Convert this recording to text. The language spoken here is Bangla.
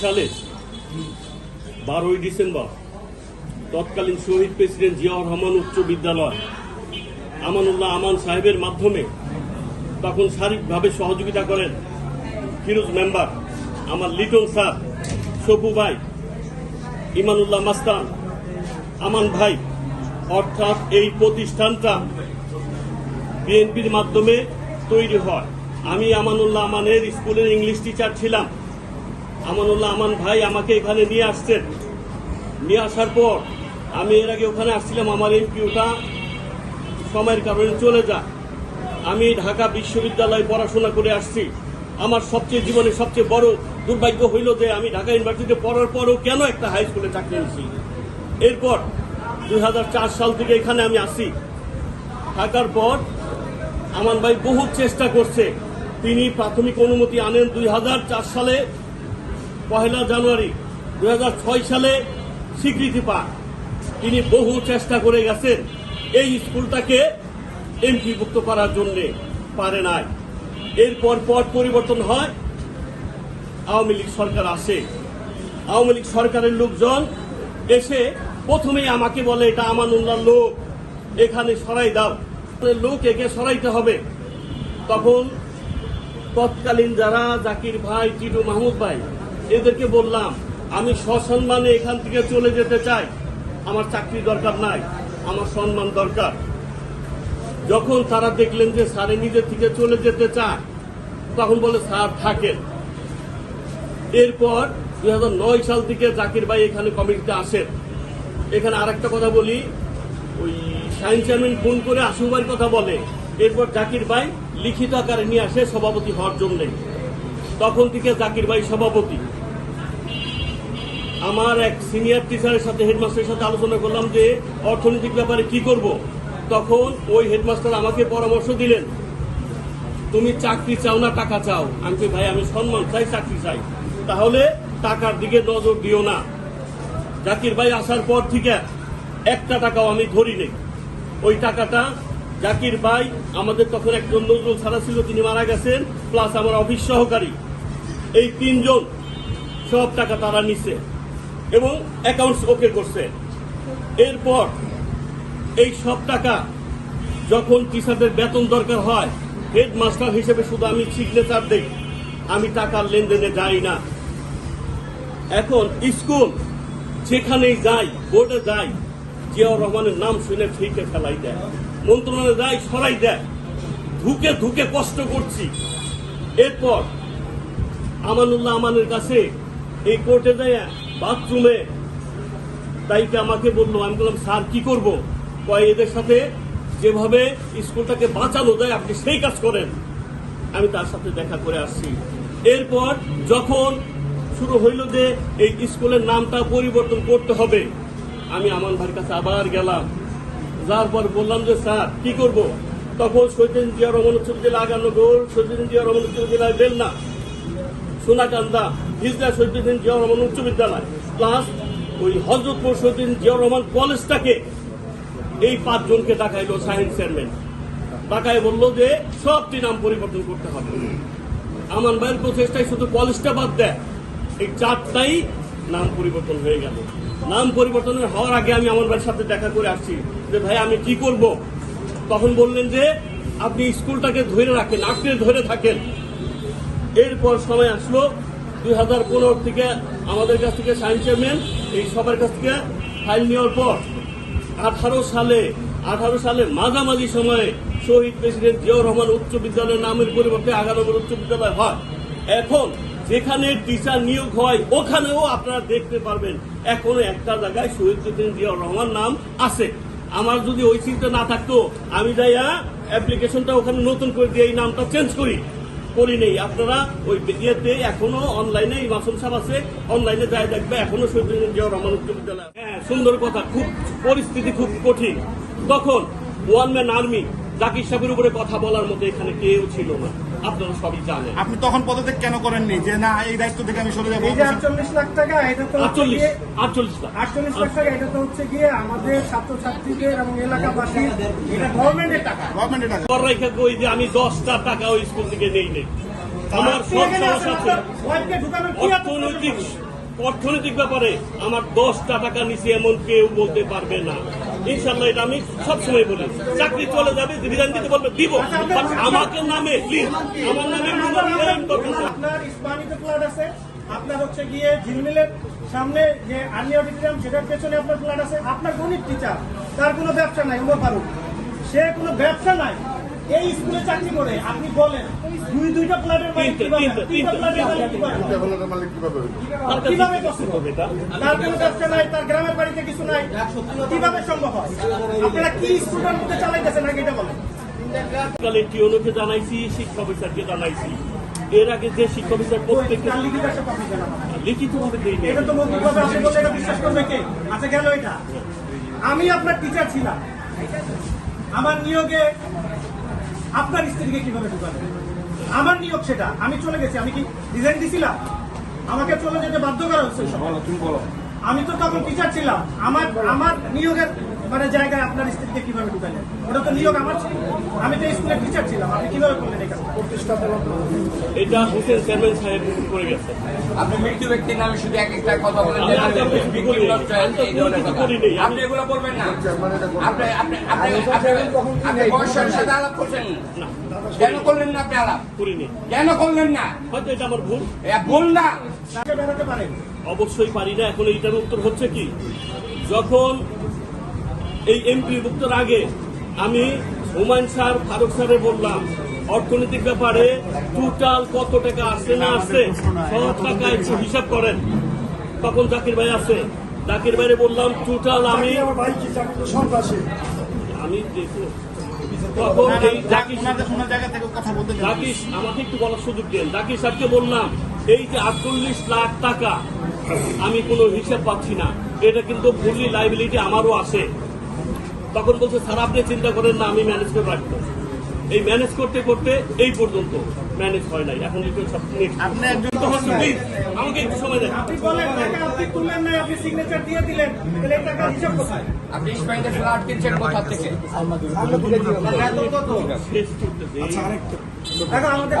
সালে বারোই ডিসেম্বর তৎকালীন শহীদ প্রেসিডেন্ট জিয়াউর রহমান উচ্চ বিদ্যালয় আমানুল্লাহ আমান সাহেবের মাধ্যমে তখন শারীরিকভাবে সহযোগিতা করেন ফিরোজ মেম্বার আমার লিটন স্যার, সপু ভাই, ইমানুল্লাহ মাস্তান, আমান ভাই। অর্থাৎ এই প্রতিষ্ঠানটা বিএনপির মাধ্যমে তৈরি হয়। আমি আমানুল্লাহ আমানের স্কুলের ইংলিশ টিচার ছিলাম। আমানুল্লাহ আমান ভাই আমাকে এখানে নিয়ে আসছেন। নিয়ে আসার পর আমি এর আগে ওখানে আসছিলাম, আমার এমপিওটা। সময়ের কারণে চলে যায়। আমি ঢাকা বিশ্ববিদ্যালয়ে পড়াশোনা করে আসছি। আমার সবচেয়ে জীবনে সবচেয়ে বড় দুর্ভাগ্য হইল যে আমি ঢাকা ইউনিভার্সিটিতে পড়ার পরও কেন একটা হাই স্কুলে চাকরি নিয়েছি। এরপর দুই হাজার চার সাল থেকে এখানে আমি আসি। থাকার পর আমান ভাই বহু চেষ্টা করছে। তিনি প্রাথমিক অনুমতি আনেন দুই হাজার চার সালে। পহেলা জানুয়ারি দু হাজার ছয় সালে স্বীকৃতি পান। তিনি বহু চেষ্টা করে গেছেন এই স্কুলটাকে এমপিভুক্ত করার জন্য। পারে নাই। এরপর পর পরিবর্তন হয়, আওয়ামী লীগ সরকার আসে। আওয়ামী লীগ সরকারের লোকজন এসে প্রথমেই আমাকে বলে, এটা আমানুল্লাহ লোক, এখানে সরাই দাও। লোক একে সরাইতে হবে। তখন তৎকালীন যারা জাকির ভাই টিটু মাহমুদ ভাই এদেরকে বললাম, আমি সসম্মানে এখান থেকে চলে যেতে চাই। আমার চাকরি দরকার নাই, আমার সম্মান দরকার। যখন তারা দেখলেন যে স্যারে নিজের থেকে চলে যেতে চায়, তখন বলে, স্যার, থাকেন। এরপর দু হাজার নয় সাল থেকে জাকির ভাই এখানে কমিটিতে আসেন। এখানে আরেকটা কথা বলি, ওই সায়েন্স চেয়ারম্যান ফোন করে আশুবার কথা বলে। এরপর জাকির ভাই লিখিত আকারে নিয়ে আসে, সভাপতি হওয়ার জন্যে। তখন থেকে জাকির ভাই সভাপতি। আমার এক সিনিয়র টিচারের সাথে হেডমাস্টারের সাথে আলোচনা করলাম যে অর্থনৈতিক ব্যাপারে কি করব। তখন ওই হেডমাস্টার আমাকে পরামর্শ দিলেন, তুমি চাকরি চাও না, টাকা চাও? আমি ভাই, আমি সম্মান চাই, চাকরি চাই। তাহলে টাকার দিকে নজর দিও না। জাকির ভাই আসার পর থেকে একটা টাকাও আমি ধরি নেই। ওই টাকাটা জাকির ভাই আমাদের তখন একজন নজরুল ছাড়া ছিল, তিনি মারা গেছেন প্লাস আমার অফিস সহকারী। এই তিনজন সব টাকা তারা নিছে। এবং অ্যাকাউন্টস ওকে করছে। এরপর এই সব টাকা যখন টিচারদের বেতন দরকার হয় হেডমাস্টার হিসেবে শুধু আমি সিগনেচার দেই, আমি টাকার লেনদেনে যাই না। এখন স্কুল যেখানেই যাই বোর্ডে যাই জিয়াউর রহমানের নাম শুনে ঠিকে ফেলাই দেয়, মন্ত্রণালয়ে যাই সরাই দেয়। ধুকে ধুকে কষ্ট করছি। এরপর আমানুল্লাহ আমানের কাছে এই কোর্টে যায় বাথরুমে। তাইকে আমাকে বলল, আমি বললাম, স্যার, কি করব? কয়, এদের সাথে যেভাবে স্কুলটাকে বাঁচানো যায়, আপনি সেই কাজ করেন। আমি তার সাথে দেখা করে আসছি। এরপর যখন শুরু হইল যে এই স্কুলের নামটা পরিবর্তন করতে হবে, আমি আমান ভাইয়ের কাছে আবার গেলাম। যার পর বললাম যে, স্যার, কি করব? তখন সৈদিন জিয়া রহমান উচ্চ বিদ্যালয় আগানগর সৈদিন জিয়া রহমান উচ্চ বিদ্যালয় বেলনা সোনাকান্দা হিজলা শহীদুদ্দিন জিয়া রহমান উচ্চ বিদ্যালয়। প্লাস ওই হজরতপুর শহীদুদ্দিন জিয়া রহমান কলেজটাকে এই পাঁচজনকে ডাকাইলো সায়েন্স চেয়ারম্যান। ডাকায় বলল যে সবটি নাম পরিবর্তন করতে হবে। আমান ভাইয়ের প্রচেষ্টায় শুধু কলেজটা বাদ দেয়, এই চারটাই নাম পরিবর্তন হয়ে গেল। নাম পরিবর্তনের হওয়ার আগে আমি আমার ভাইয়ের সাথে দেখা করে আসছি যে, ভাই, আমি কি করব? তখন বললেন যে, আপনি স্কুলটাকে ধরে রাখেন আপনি ধরে থাকেন। এরপর সময় আসলো। দুই হাজার পনেরো থেকে আমাদের কাছ থেকে সায়েন্স চেয়ারম্যান, এই সবার কাছ থেকে ফাইল নেওয়ার পর আঠারো সালে আঠারো সালে মাঝামাঝি সময়ে শহীদ প্রেসিডেন্ট জিয়াউর রহমান উচ্চ বিদ্যালয়ের নামের পরিবর্তে আগানগর উচ্চ বিদ্যালয় হয়। এখন যেখানে টিচার নিয়োগ হয়, ওখানেও আপনারা দেখতে পারবেন, এখনও একটা জায়গায় শহীদ প্রেসিডেন্ট জিয়াউর রহমান নাম আছে। আমার যদি ওই চিন্তা না থাকতো, আমি যাইয়া অ্যাপ্লিকেশনটা ওখানে নতুন করে দিয়ে এই নামটা চেঞ্জ করি। করি নেই। আপনারা ওই ইয়েতে এখনও অনলাইনে মাসুম সাহেব আছে অনলাইনে যাই দেখবে, এখনও শহীদ রহমান উচ্চ বিদ্যালয়। হ্যাঁ সুন্দর কথা, খুব পরিস্থিতি খুব কঠিন। তখন ওয়ান ম্যান আর্মি জাকির সাহেবের উপরে কথা বলার মতো এখানে কেউ ছিল না। আপনারা সবই জানেন। আপনি তখন পদত্যাগ কেন করেননি? যে না এই দায়িত্ব থেকে আমি সরে যাব এই যে আটচল্লিশ লাখ টাকা এটা তো আটচল্লিশ আটচল্লিশ লাখ। আটচল্লিশ লাখ টাকা এটা তো হচ্ছে গিয়ে আমাদের ছাত্রছাত্রীদের এবং এলাকাবাসীর এটা গভর্নমেন্টের টাকা। গভর্নমেন্টের টাকা। পর রেখে কই যে আমি দশটা টাকা ওই স্কুল থেকে নেই নেই। আমার সব সমস্যা অর্থনৈতিক? অর্থনৈতিক ব্যাপারে আমার দশটা টাকা নিচে এমন কেউ বলতে পারবে না। ইনশাল্লাহ এটা আমি সবসময় বলি, চাকরি চলে যাবে দিতে বলবে, দিব। আমাকে নামে আমার নামে। আপনার আছে, আপনার হচ্ছে গিয়ে ঝিলমিলের সামনে যে আর্নি অডিটোরিয়াম সেটার পেছনে আপনার ফ্ল্যাট আছে। আপনার গণিত টিচার তার কোনো ব্যবসা নাই, উমর ফারুক। সে কোনো ব্যবসা নাই। এই স্কুলে চাকরি করে আপনি বলেন। দুই দুইটা ফ্ল্যাটের মালিক কীভাবে? তিনটা মালিক কীভাবে? কীভাবে এটা? তার কোনো ব্যবসা নাই তার গ্রামের বাড়িতে কিছু নাই। কীভাবে সম্ভব হয়? আপনারা কি স্কুলের মধ্যে চালাইতেছেন আগে এটা বলেন? কালে টিওনোকে জানাইছি শিক্ষা অফিসারকে জানাইছি। এর আগে যে শিক্ষা অফিসার প্রত্যেককে কার লিখিত ভাবে এটা তো মৌখিকভাবে আপনি বললে এটা বিশ্বাস করবে কে? আচ্ছা গেল এটা। আমি আপনার টিচার ছিলাম। আমার নিয়োগে আপনার স্ত্রীকে কীভাবে ঢুকাবে? আমার নিয়োগ সেটা। আমি চলে গেছি। আমি কি ডিজাইন দিছিলাম? আমাকে চলে যেতে বাধ্য করা হচ্ছে আমি তো তখন টিচার ছিলাম। আমার আমার নিয়োগের মানে জায়গায় আপনার স্ত্রীকে কীভাবে ঢুকালেন? ওটা তো নিয়োগ আমার ছিল। আমি তো স্কুলের টিচার ছিলাম আপনি কীভাবে করলেন এই কাজটা? এটা হোসেন চেয়ারম্যান সাহেব করে গেছে। আপনি মৃত্যু ব্যক্তির নামে শুধু এক একটা কথা বলেন। আপনি এগুলো বলবেন না। আপনি আপনি আপনি বয়সের সাথে আলাপ করছেন। কেন করলেন না আপনি আলাপ? করিনি। কেন করলেন না? হয়তো এটা আমার ভুল। এ ভুল না। তাকে বেরোতে পারেন। অবশ্যই পারি না এখন এইটার উত্তর হচ্ছে কি? যখন এই এমপি ভুক্তর আগে আমি হুমায়ুন স্যার ফারুক স্যারে বললাম অর্থনৈতিক ব্যাপারে টোটাল কত টাকা আসছে না আসছে সব টাকা একটু হিসাব করেন। তখন জাকির ভাই আছে। জাকির ভাইরে বললাম টোটাল আমি আমি জাকির আমাকে একটু বলার সুযোগ দেন। সাহেবকে বললাম এই যে আটচল্লিশ লাখ টাকা আমি কোনো হিসাব পাচ্ছি না। এটা কিন্তু ফুললি লাইবিলিটি আমারও আছে। তখন বলছে স্যার আপনি চিন্তা করেন না আমি ম্যানেজ করে রাখব। এই ম্যানেজ করতে করতে এই পর্যন্ত ম্যানেজ হয় নাই। এখন একটু সব। আপনি একজন তো হচ্ছে, please, আমাকে একটু সময় দেন। আপনি বলেন টাকা আপনি তুললেন না আপনি সিগনেচার দিয়ে দিলেন। তাহলে টাকার হিসাব কোথায়? আপনি ফ্ল্যাট কিনছেন কোথা থেকে? এত কত শেষ করতে দেই। টাকা আমাদের